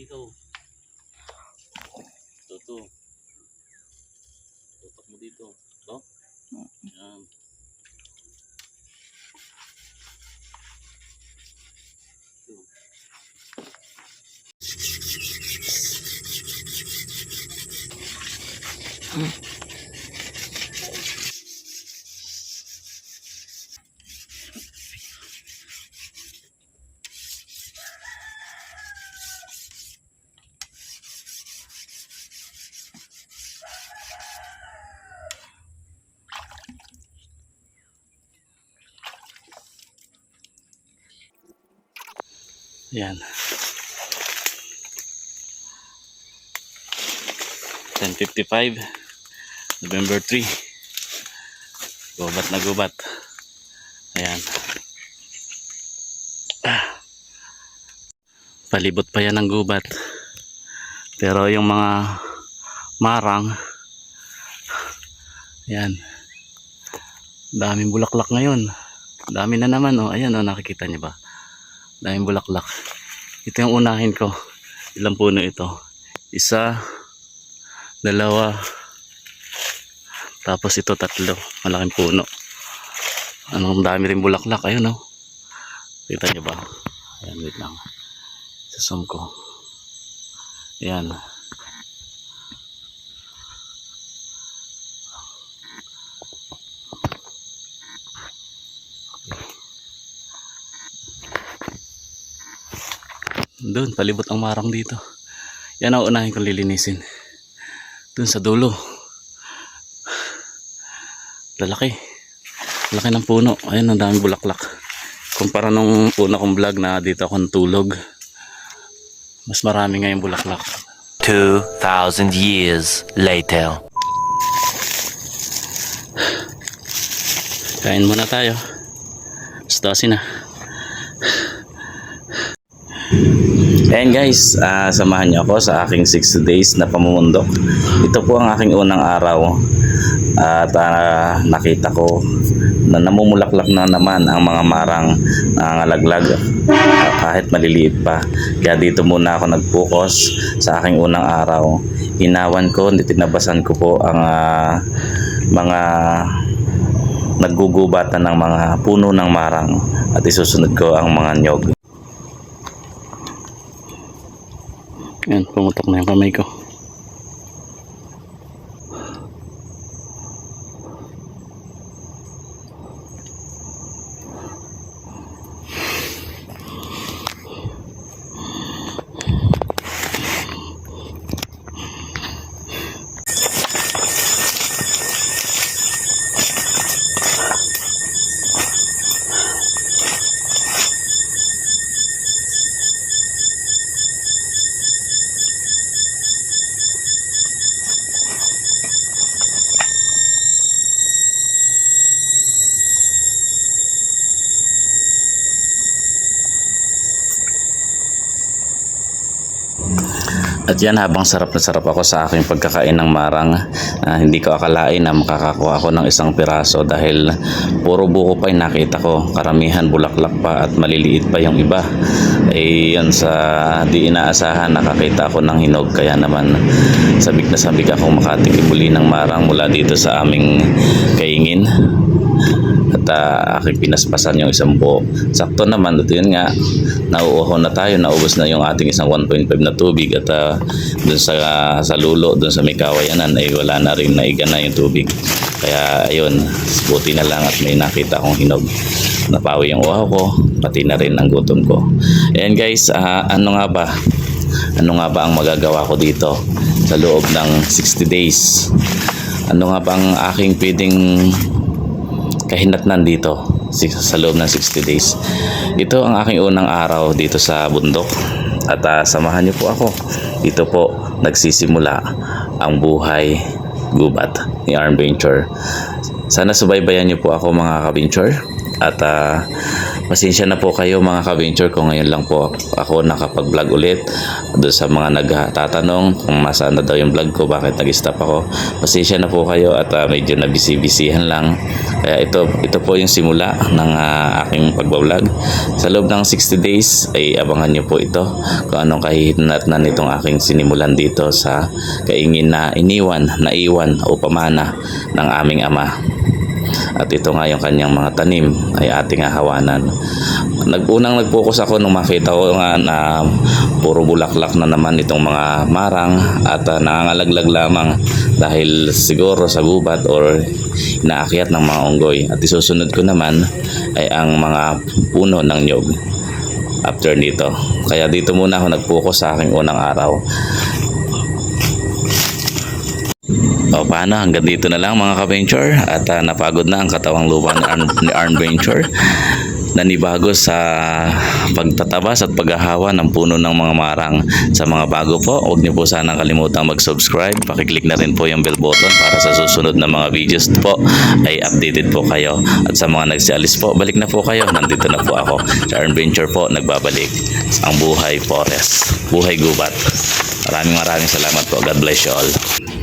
dito. Toto. Tutok mo dito. Ito? Yan. Ito. Mm-hmm. Yan. 10.55 November 3 Gubat na gubat. Ayan. Ah. Palibot pa yan ng gubat. Pero yung mga marang Ayan. Daming bulaklak ngayon. Dami na naman oh. Ayan oh nakikita niyo ba Daming bulaklak. Ito yung unahin ko. Ilang puno ito? Isa dalawa tapos ito tatlo. Malaking puno. Anong dami rin bulaklak. Ayun oh. Kita nyo ba? Ayan wait lang. Sasum ko. Ayan doon palibot ang marang dito. Yan ang unahin kong lilinisin. Dun sa dulo. Lalaki. Laki ng puno. Ayun ang daming bulaklak. Kumpara nung una kong vlog na dito ako natulog mas marami ngayong bulaklak. 2,000 years later. kain muna tayo. 12 na Ayan guys, ah, samahan niyo ako sa aking 60 days na pamumundok. Ito po ang aking unang araw at ah, nakita ko na namumulaklak na naman ang mga marang nangangalaglag ah, kahit maliliit pa. Kaya dito muna ako nag-focus sa aking unang araw. Hinawan ko, tinabasan ko po ang ah, mga naggugubatan ng mga puno ng marang at isusunod ko ang mga nyog. Yan, pumutok na yung kamay ko. At yan habang sarap na sarap ako sa aking pagkakain ng marang, ah, hindi ko akalain na makakakuha ako ng isang piraso dahil puro buko pa yung nakita ko. Karamihan bulaklak pa at maliliit pa yung iba. Eh yun sa di inaasahan nakakita ako ng hinog kaya naman sabik na sabik akong makatikim uli ng marang mula dito sa aming kaingin at ah, aking pinaspasan yung isang buo. Sakto naman, ito yun nga, nauuho na tayo, naubos na yung ating isang 1.5 na tubig at ah, dun sa, sa lulo, dun sa may kawayanan ay wala na rin naiga na yung tubig. Kaya ayun, buti na lang at may nakita akong hinog. Napawi yung uhaw ko, pati na rin ang gutom ko. Ayan guys, ah, ano nga ba? Ano nga ba ang magagawa ko dito sa loob ng 60 days? Ano nga ba ang aking pwedeng kahinatnan dito sa loob ng 60 days. Ito ang aking unang araw dito sa bundok at ah, samahan niyo po ako. Dito po nagsisimula ang buhay gubat ni Arm Venture. Sana subaybayan niyo po ako mga ka-venture at ah, pasensya na po kayo mga ka-venture kung ngayon lang po ako nakapag-vlog ulit doon sa mga nagtatanong kung masaan na daw yung vlog ko bakit nag-stop ako. Pasensya na po kayo at ah, medyo na busy-busyhan lang. Kaya ito ito po yung simula ng ah, aking pagbablog. Sa loob ng 60 days ay abangan nyo po ito kung anong kahihinatnan nitong aking sinimulan dito sa kaingin na iniwan naiwan o pamana ng aming ama at ito nga yung kanyang mga tanim ay ating hahawanan. Nagunang nag-focus ako nung makita ko nga na puro bulaklak na naman itong mga marang at uh, nangangalaglag lamang dahil siguro sa gubat or inaakyat ng mga unggoy. At isusunod ko naman ay ang mga puno ng nyog after nito. Kaya dito muna ako nag-focus sa aking unang araw. O paano, hanggang dito na lang mga ka-venture at ah, napagod na ang katawang lupa ni Arn, ni Arn Venture. sa pagtatabas at paghahawa ng puno ng mga marang. Sa mga bago po, huwag niyo po sanang kalimutang mag-subscribe. Pakiclick na rin po yung bell button para sa susunod na mga videos po ay updated po kayo. At sa mga nagsialis po, balik na po kayo. Nandito na po ako. Charm Venture po, nagbabalik. Ang buhay forest. Buhay gubat. Maraming maraming salamat po. God bless you all.